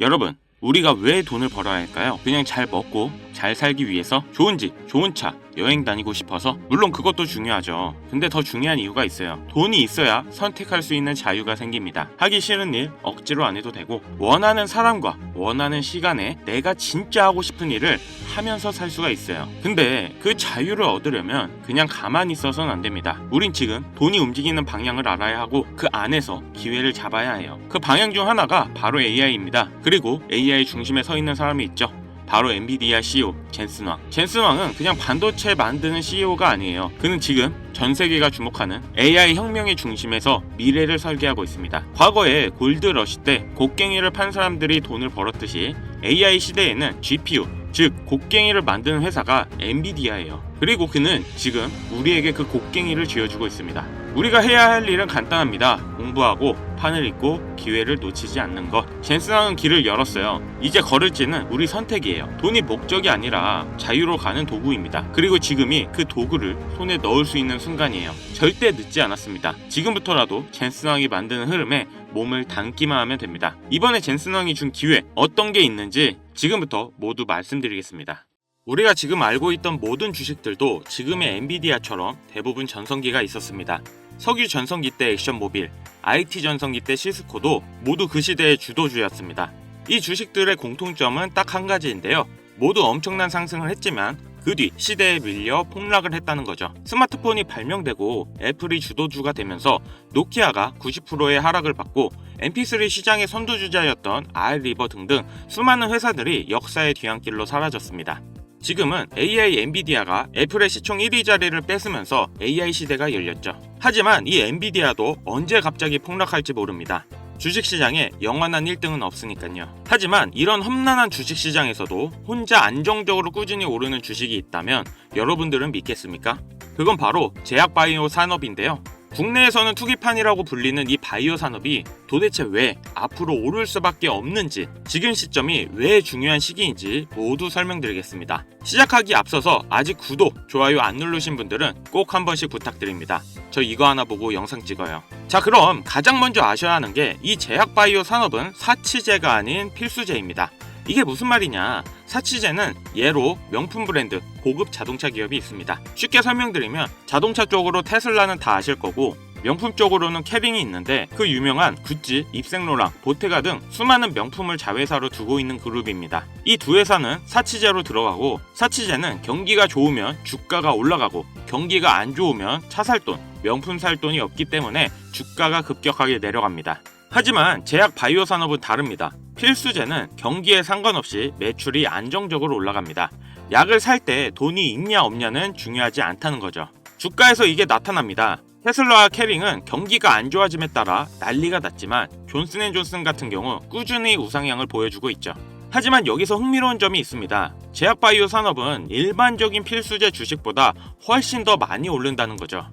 여러분, 우리가 왜 돈을 벌어야 할까요? 그냥 잘 먹고 잘 살기 위해서 좋은 집, 좋은 차, 여행 다니고 싶어서 물론 그것도 중요하죠. 근데 더 중요한 이유가 있어요. 돈이 있어야 선택할 수 있는 자유가 생깁니다. 하기 싫은 일 억지로 안 해도 되고 원하는 사람과 원하는 시간에 내가 진짜 하고 싶은 일을 하면서 살 수가 있어요. 근데 그 자유를 얻으려면 그냥 가만히 있어서는 안 됩니다. 우린 지금 돈이 움직이는 방향을 알아야 하고 그 안에서 기회를 잡아야 해요. 그 방향 중 하나가 바로 AI입니다. 그리고 AI 중심에 서 있는 사람이 있죠. 바로 엔비디아 CEO 젠슨 왕. 젠슨 왕은 그냥 반도체 만드는 CEO가 아니에요. 그는 지금 전 세계가 주목하는 AI 혁명의 중심에서 미래를 설계하고 있습니다. 과거에 골드 러시 때 곡괭이를 판 사람들이 돈을 벌었듯이 AI 시대에는 GPU, 즉 곡괭이를 만드는 회사가 엔비디아예요. 그리고 그는 지금 우리에게 그 곡괭이를 쥐어주고 있습니다. 우리가 해야 할 일은 간단합니다. 공부하고 판을 읽고 기회를 놓치지 않는 것. 젠슨왕은 길을 열었어요. 이제 걸을지는 우리 선택이에요. 돈이 목적이 아니라 자유로 가는 도구입니다. 그리고 지금이 그 도구를 손에 넣을 수 있는 순간이에요. 절대 늦지 않았습니다. 지금부터라도 젠슨왕이 만드는 흐름에 몸을 담기만 하면 됩니다. 이번에 젠슨왕이 준 기회 어떤 게 있는지 지금부터 모두 말씀드리겠습니다. 우리가 지금 알고 있던 모든 주식들도 지금의 엔비디아처럼 대부분 전성기가 있었습니다. 석유 전성기 때 액션 모빌, IT 전성기 때 시스코도 모두 그 시대의 주도주였습니다. 이 주식들의 공통점은 딱 한 가지인데요. 모두 엄청난 상승을 했지만 그 뒤 시대에 밀려 폭락을 했다는 거죠. 스마트폰이 발명되고 애플이 주도주가 되면서 노키아가 90%의 하락을 받고 MP3 시장의 선두주자였던 알리버 등등 수많은 회사들이 역사의 뒤안길로 사라졌습니다. 지금은 AI 엔비디아가 애플의 시총 1위 자리를 뺏으면서 AI 시대가 열렸죠. 하지만 이 엔비디아도 언제 갑자기 폭락할지 모릅니다. 주식시장에 영원한 1등은 없으니까요. 하지만 이런 험난한 주식시장에서도 혼자 안정적으로 꾸준히 오르는 주식이 있다면 여러분들은 믿겠습니까? 그건 바로 제약바이오 산업인데요. 국내에서는 투기판이라고 불리는 이 바이오 산업이 도대체 왜 앞으로 오를 수밖에 없는지 지금 시점이 왜 중요한 시기인지 모두 설명드리겠습니다. 시작하기 앞서서 아직 구독, 좋아요 안 누르신 분들은 꼭 한 번씩 부탁드립니다. 저 이거 하나 보고 영상 찍어요. 자 그럼 가장 먼저 아셔야 하는 게 이 제약 바이오 산업은 사치제가 아닌 필수제입니다. 이게 무슨 말이냐? 사치제는 예로 명품 브랜드, 고급 자동차 기업이 있습니다. 쉽게 설명드리면 자동차 쪽으로 테슬라는 다 아실 거고 명품 쪽으로는 캐링이 있는데 그 유명한 구찌, 입생로랑, 보테가 등 수많은 명품을 자회사로 두고 있는 그룹입니다. 이 두 회사는 사치제로 들어가고 사치제는 경기가 좋으면 주가가 올라가고 경기가 안 좋으면 차 살 돈, 명품 살 돈이 없기 때문에 주가가 급격하게 내려갑니다. 하지만 제약 바이오 산업은 다릅니다. 필수제는 경기에 상관없이 매출이 안정적으로 올라갑니다. 약을 살 때 돈이 있냐 없냐는 중요하지 않다는 거죠. 주가에서 이게 나타납니다. 테슬라와 캐링은 경기가 안 좋아짐에 따라 난리가 났지만 존슨앤존슨 같은 경우 꾸준히 우상향을 보여주고 있죠. 하지만 여기서 흥미로운 점이 있습니다. 제약바이오 산업은 일반적인 필수제 주식보다 훨씬 더 많이 오른다는 거죠.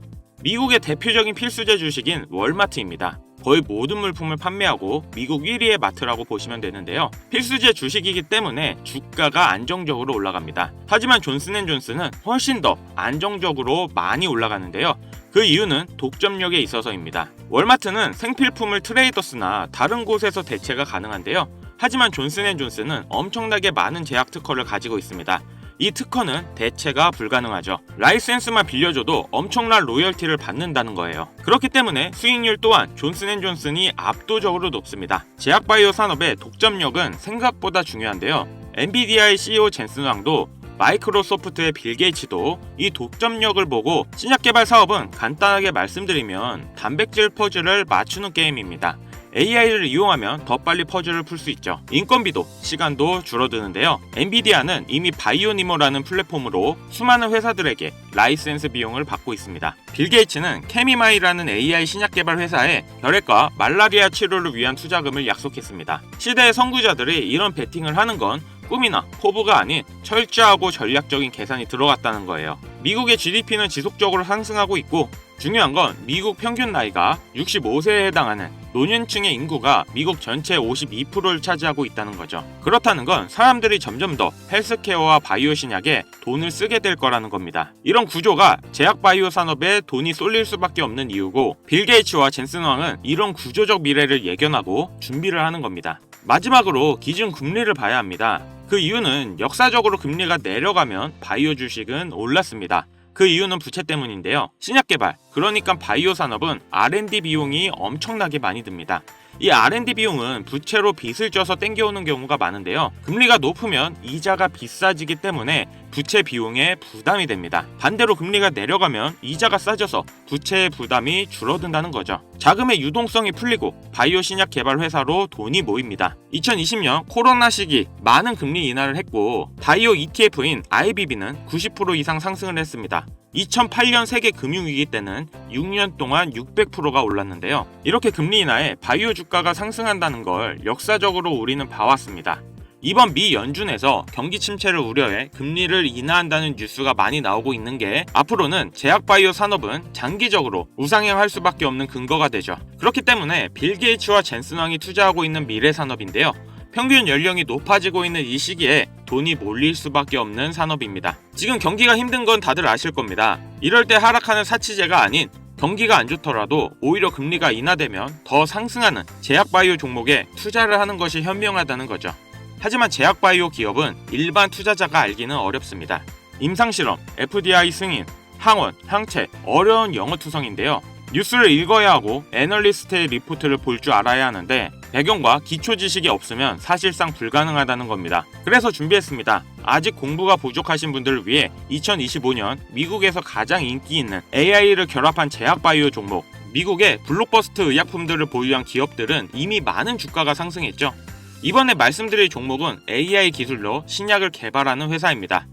미국의 대표적인 필수제 주식인 월마트입니다. 거의 모든 물품을 판매하고 미국 1위의 마트라고 보시면 되는데요. 필수제 주식이기 때문에 주가가 안정적으로 올라갑니다. 하지만 존슨앤존슨은 훨씬 더 안정적으로 많이 올라가는데요. 그 이유는 독점력에 있어서입니다. 월마트는 생필품을 트레이더스나 다른 곳에서 대체가 가능한데요. 하지만 존슨앤존슨은 엄청나게 많은 제약 특허를 가지고 있습니다. 이 특허는 대체가 불가능하죠. 라이센스만 빌려줘도 엄청난 로열티를 받는다는 거예요. 그렇기 때문에 수익률 또한 존슨앤존슨이 압도적으로 높습니다. 제약바이오 산업의 독점력은 생각보다 중요한데요. 엔비디아의 CEO 젠슨 왕도 마이크로소프트의 빌 게이츠도 이 독점력을 보고 신약 개발 사업은 간단하게 말씀드리면 단백질 퍼즐을 맞추는 게임입니다. AI를 이용하면 더 빨리 퍼즐을 풀 수 있죠. 인건비도 시간도 줄어드는데요. 엔비디아는 이미 바이오니모라는 플랫폼으로 수많은 회사들에게 라이센스 비용을 받고 있습니다. 빌 게이츠는 케미마이라는 AI 신약 개발 회사에 혈액과 말라리아 치료를 위한 투자금을 약속했습니다. 시대의 선구자들이 이런 베팅을 하는 건 꿈이나 포부가 아닌 철저하고 전략적인 계산이 들어갔다는 거예요. 미국의 GDP는 지속적으로 상승하고 있고 중요한 건 미국 평균 나이가 65세에 해당하는 노년층의 인구가 미국 전체 52%를 차지하고 있다는 거죠. 그렇다는 건 사람들이 점점 더 헬스케어와 바이오 신약에 돈을 쓰게 될 거라는 겁니다. 이런 구조가 제약 바이오 산업에 돈이 쏠릴 수밖에 없는 이유고 빌 게이츠와 젠슨 왕은 이런 구조적 미래를 예견하고 준비를 하는 겁니다. 마지막으로 기준 금리를 봐야 합니다. 그 이유는 역사적으로 금리가 내려가면 바이오 주식은 올랐습니다. 그 이유는 부채 때문인데요. 신약 개발, 그러니까 바이오 산업은 R&D 비용이 엄청나게 많이 듭니다. 이 R&D 비용은 부채로 빚을 져서 땡겨오는 경우가 많은데요. 금리가 높으면 이자가 비싸지기 때문에 부채 비용에 부담이 됩니다. 반대로 금리가 내려가면 이자가 싸져서 부채의 부담이 줄어든다는 거죠. 자금의 유동성이 풀리고 바이오 신약 개발 회사로 돈이 모입니다. 2020년 코로나 시기 많은 금리 인하를 했고 바이오 ETF인 IBB는 90% 이상 상승을 했습니다. 2008년 세계 금융위기 때는 6년 동안 600%가 올랐는데요. 이렇게 금리 인하에 바이오 주가가 상승한다는 걸 역사적으로 우리는 봐왔습니다. 이번 미 연준에서 경기 침체를 우려해 금리를 인하한다는 뉴스가 많이 나오고 있는 게 앞으로는 제약 바이오 산업은 장기적으로 우상향할 수밖에 없는 근거가 되죠. 그렇기 때문에 빌 게이츠와 젠슨 왕이 투자하고 있는 미래 산업인데요. 평균 연령이 높아지고 있는 이 시기에 돈이 몰릴 수밖에 없는 산업입니다. 지금 경기가 힘든 건 다들 아실 겁니다. 이럴 때 하락하는 사치제가 아닌 경기가 안 좋더라도 오히려 금리가 인하되면 더 상승하는 제약바이오 종목에 투자를 하는 것이 현명하다는 거죠. 하지만 제약바이오 기업은 일반 투자자가 알기는 어렵습니다. 임상실험, FDI 승인, 항원, 항체, 어려운 영어 투성인데요. 뉴스를 읽어야 하고 애널리스트의 리포트를 볼 줄 알아야 하는데 배경과 기초 지식이 없으면 사실상 불가능하다는 겁니다. 그래서 준비했습니다. 아직 공부가 부족하신 분들을 위해 2025년 미국에서 가장 인기 있는 AI를 결합한 제약 바이오 종목 미국의 블록버스트 의약품들을 보유한 기업들은 이미 많은 주가가 상승했죠. 이번에 말씀드릴 종목은 AI 기술로 신약을 개발하는 회사입니다.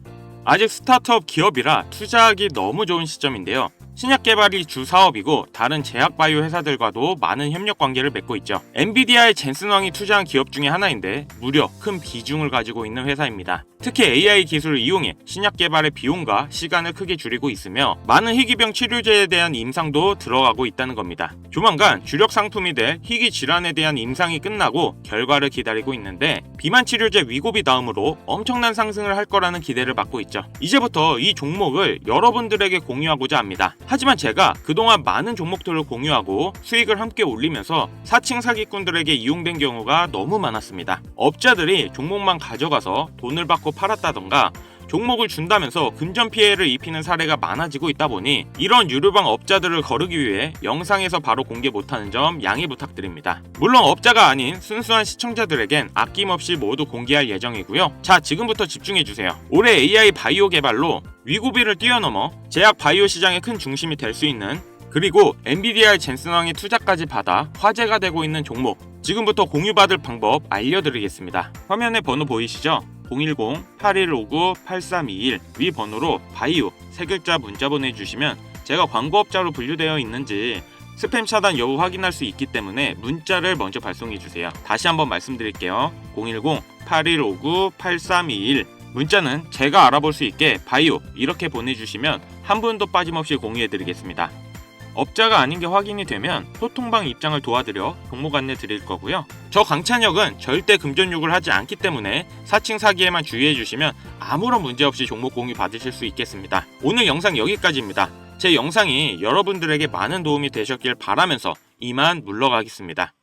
아직 스타트업 기업이라 투자하기 너무 좋은 시점인데요. 신약 개발이 주 사업이고 다른 제약 바이오 회사들과도 많은 협력 관계를 맺고 있죠. 엔비디아의 젠슨 왕이 투자한 기업 중에 하나인데 무려 큰 비중을 가지고 있는 회사입니다. 특히 AI 기술을 이용해 신약 개발의 비용과 시간을 크게 줄이고 있으며 많은 희귀병 치료제에 대한 임상도 들어가고 있다는 겁니다. 조만간 주력 상품이 될 희귀 질환에 대한 임상이 끝나고 결과를 기다리고 있는데 비만 치료제 위고비 다음으로 엄청난 상승을 할 거라는 기대를 받고 있죠. 이제부터 이 종목을 여러분들에게 공유하고자 합니다. 하지만 제가 그동안 많은 종목들을 공유하고 수익을 함께 올리면서 사칭 사기꾼들에게 이용된 경우가 너무 많았습니다. 업자들이 종목만 가져가서 돈을 받고 팔았다던가 종목을 준다면서 금전 피해를 입히는 사례가 많아지고 있다 보니 이런 유료방 업자들을 거르기 위해 영상에서 바로 공개 못하는 점 양해 부탁드립니다. 물론 업자가 아닌 순수한 시청자들에겐 아낌없이 모두 공개할 예정이고요. 자, 지금부터 집중해주세요. 올해 AI 바이오 개발로 위고비를 뛰어넘어 제약 바이오 시장의 큰 중심이 될 수 있는 그리고 엔비디아의 젠슨왕의 투자까지 받아 화제가 되고 있는 종목 지금부터 공유받을 방법 알려드리겠습니다. 화면에 번호 보이시죠? 010-8159-8321 위 번호로 바이오 세 글자 문자 보내주시면 제가 광고업자로 분류되어 있는지 스팸 차단 여부 확인할 수 있기 때문에 문자를 먼저 발송해 주세요. 다시 한번 말씀드릴게요. 010-8159-8321 문자는 제가 알아볼 수 있게 바이오 이렇게 보내주시면 한 분도 빠짐없이 공유해 드리겠습니다. 업자가 아닌 게 확인이 되면 소통방 입장을 도와드려 종목 안내 드릴 거고요. 저 강찬혁은 절대 금전 욕을 하지 않기 때문에 사칭 사기에만 주의해 주시면 아무런 문제 없이 종목 공유 받으실 수 있겠습니다. 오늘 영상 여기까지입니다. 제 영상이 여러분들에게 많은 도움이 되셨길 바라면서 이만 물러가겠습니다.